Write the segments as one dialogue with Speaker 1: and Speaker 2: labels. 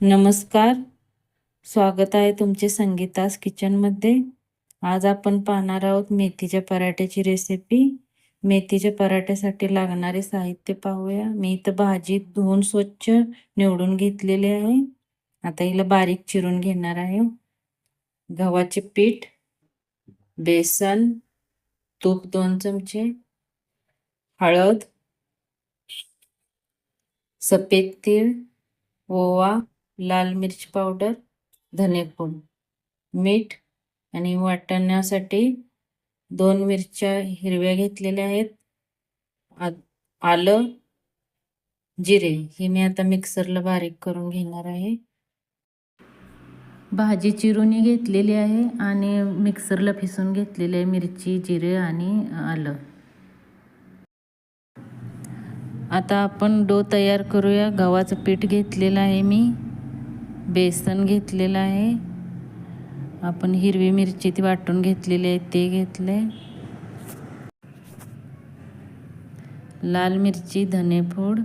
Speaker 1: नमस्कार. स्वागत आहे तुमचे संगीतास किचनमध्ये. आज आपण पाहणार आहोत मेथीच्या पराठ्याची रेसिपी मेथीच्या पराठ्यासाठी लागणारे साहित्य पाहूया. मी इथं भाजी धुवून स्वच्छ निवडून घेतलेली आहे. आता हिला बारीक चिरून घेणार आहे. गव्हाचे पीठ बेसन तूप दोन चमचे हळद सफेद तीळ ओवा लाल मिरची पावडर धनेपूड मीठ आणि वाटण्यासाठी दोन मिरच्या हिरव्या घेतलेल्या आहेत. आ- आलं जिरे हे मी आता मिक्सरला बारीक करून घेणार आहे. भाजी चिरूनी घेतलेली आहे आणि मिक्सरला फिसून घेतलेली आहे मिरची जिरे आणि आलं. आता आपण डो तयार करूया. गव्हाचं पीठ घेतलेलं आहे मी. बेसन घेतलेलं आहे. आपण हिरवी मिरची ती वाटून घेतलेली आहे ते घेतले लाल मिरची धनेपूड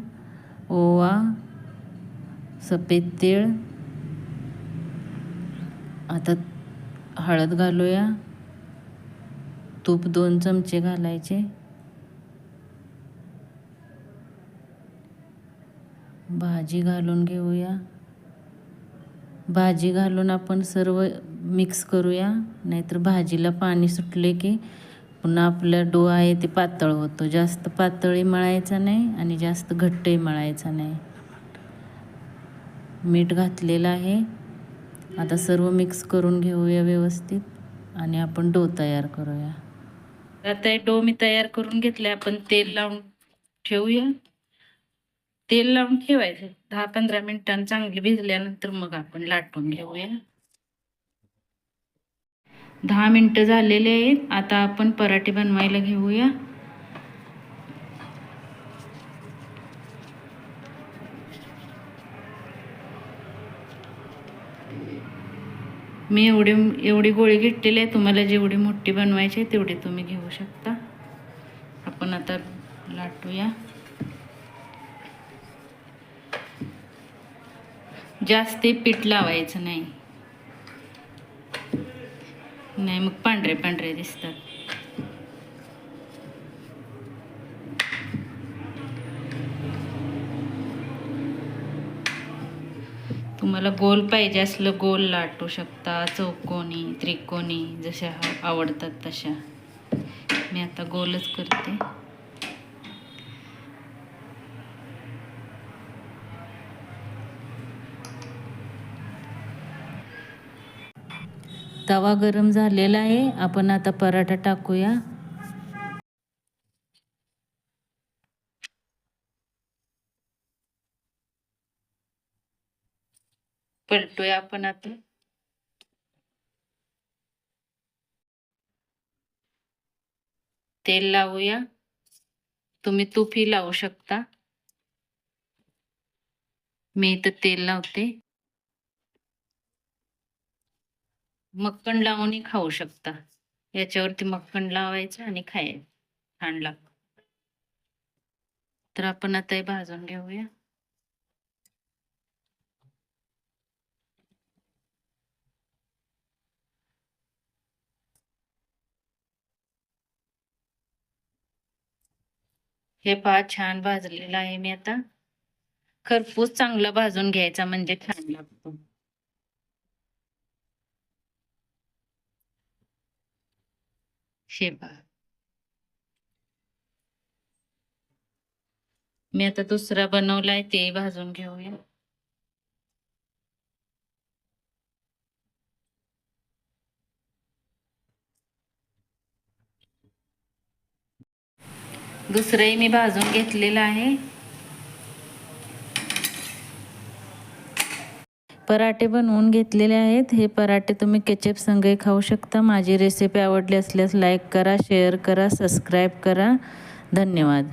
Speaker 1: ओवा सफेद तीळ. आता हळद घालूया. तूप दोन चमचे घालायचे. भाजी घालून घेऊया. भाजी घालून आपण सर्व मिक्स करूया. नाहीतर भाजीला पाणी सुटले की पुन्हा आपला डो आहे ते पातळ होतो. जास्त पातळी मळायचा नाही आणि जास्त घट्टही मळायचा नाही. मीठ घातलेलं आहे. आता सर्व मिक्स करून घेऊया व्यवस्थित आणि आपण डो तयार करूया. आता हे डो मी तयार करून घेतले. आपण तेल लावून ठेवूया. तेल लावून ठेवायचं. दहा पंधरा मिनिटांनी चांगले भिजल्यानंतर मग आपण लाटून घेऊया. दहा मिनटं झालेले आहेत. आता आपण पराठे बनवायला घेऊया. मी एवढी एवढी गोळी घेतलेली आहे. तुम्हाला जेवढी मोठी बनवायची आहे तेवढी तुम्ही घेऊ शकता. आपण आता लाटूया. जास्त पीठ लावायचं नाही. नाही मग पांढरे पांढरे दिसतात. तुम्हाला गोल पाहिजे असलं गोल लाटू शकता. चौकोनी त्रिकोणी जशा आवडतात तशा. मी आता गोलच करते. तवा गरम झालेला आहे. आपण आता पराठा टाकूया. पलटूया आपण आता. तेल लावूया. तुम्ही तूपही लावू शकता. मी इथं तेल लावते. मक्कण लावूनही खाऊ शकता. याच्यावरती मक्कण लावायचं आणि खायचं. छान लागतं. तर आपण आता हे भाजून घेऊया. हे पहा छान भाजलेलं आहे मी आता. खरपूस चांगला भाजून घ्यायचा म्हणजे छान लागतो. शेपा. मी आता दुसरा बनवलाय ते भाजून घेऊया. दुसरंही मी भाजून घेतलेलं आहे. पराठे बनवून घेतलेले आहेत. हे पराठे तुम्ही केचप संगही खाऊ शकता. माझी रेसिपी आवडली असल्यास लाईक करा शेअर करा सबस्क्राईब करा. धन्यवाद.